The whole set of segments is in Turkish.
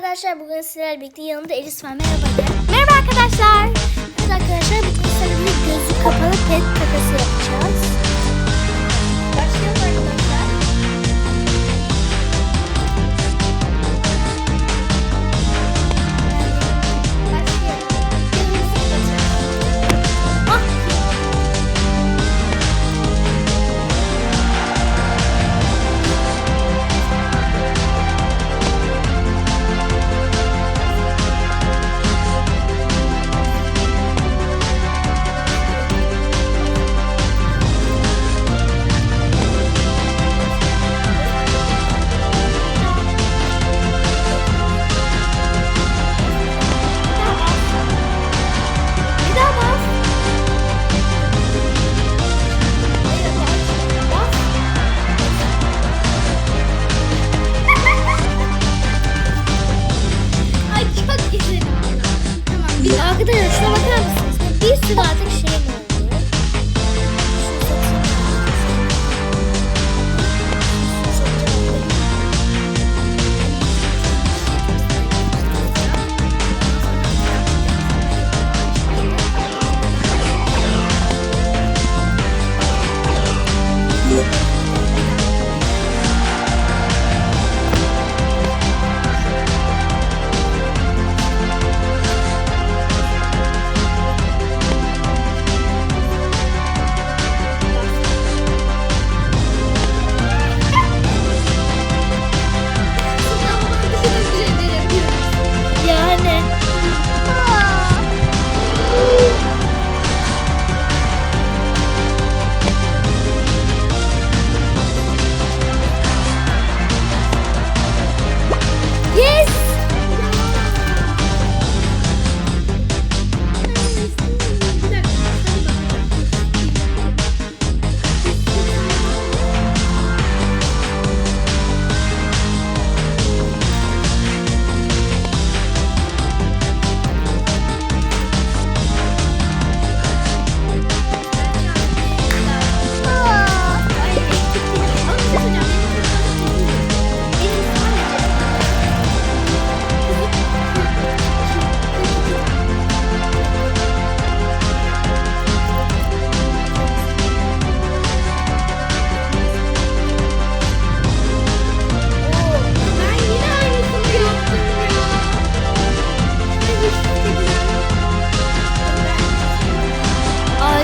arkadaşlar bugün sizlerle birlikte yanımda Elis var. Merhaba. Merhaba arkadaşlar. Evet arkadaşlar bugün sizlerle gözü kapalı pet kakası yapacağız.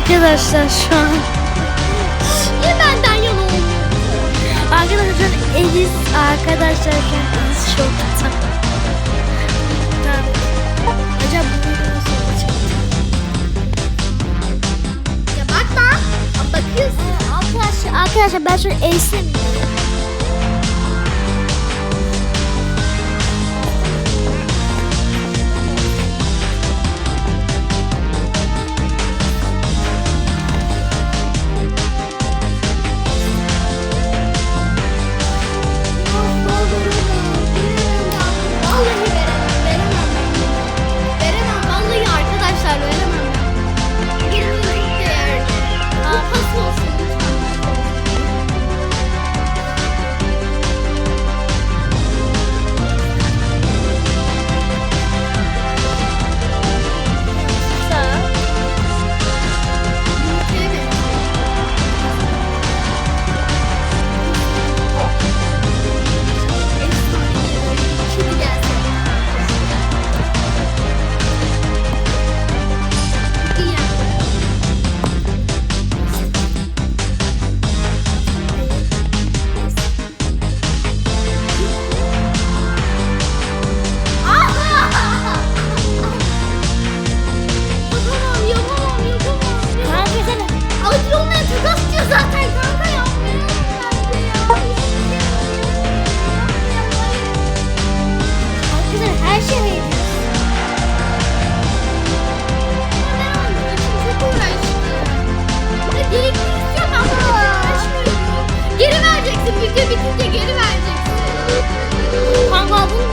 Arkadaşlar şu an Niye benden yana olmuyor? Arkadaşlar Elis Arkadaşlar şu an Elis şokta Tamam. Acaba bu nasıl olacak? Ya bakma Bakıyorsun Arkadaşlar, arkadaşlar ben şu an Elis'e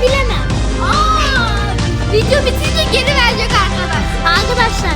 bilemem. Aa, video bitince geri verecek arkadaş. Arkadaşlar.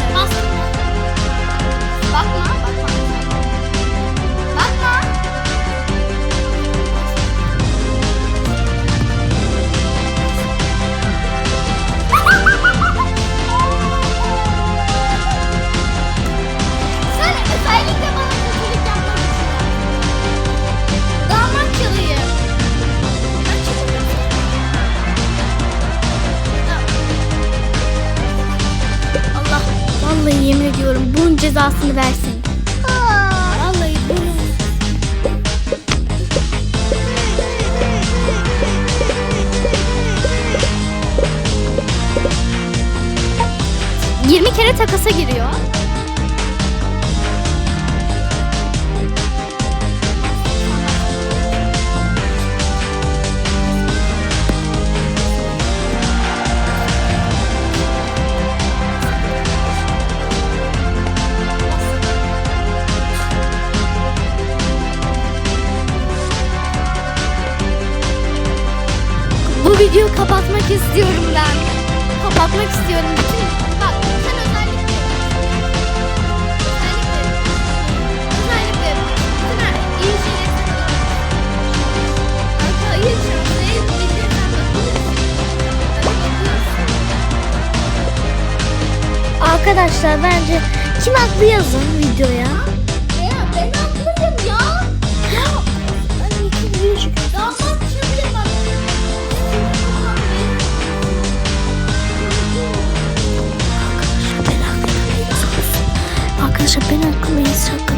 ediyorum bunun cezasını versin. Vallahi. Yirmi kere takasa giriyor. Kapatmak istiyorum ben. Kapatmak istiyorum. Bütün, bak sen özellikle özellikle özellikle bütün her iyi şeyleri Kanka hayır. Arkadaşlar bence kim haklı yazın videoya. Arkadaşlar ben haklıyım.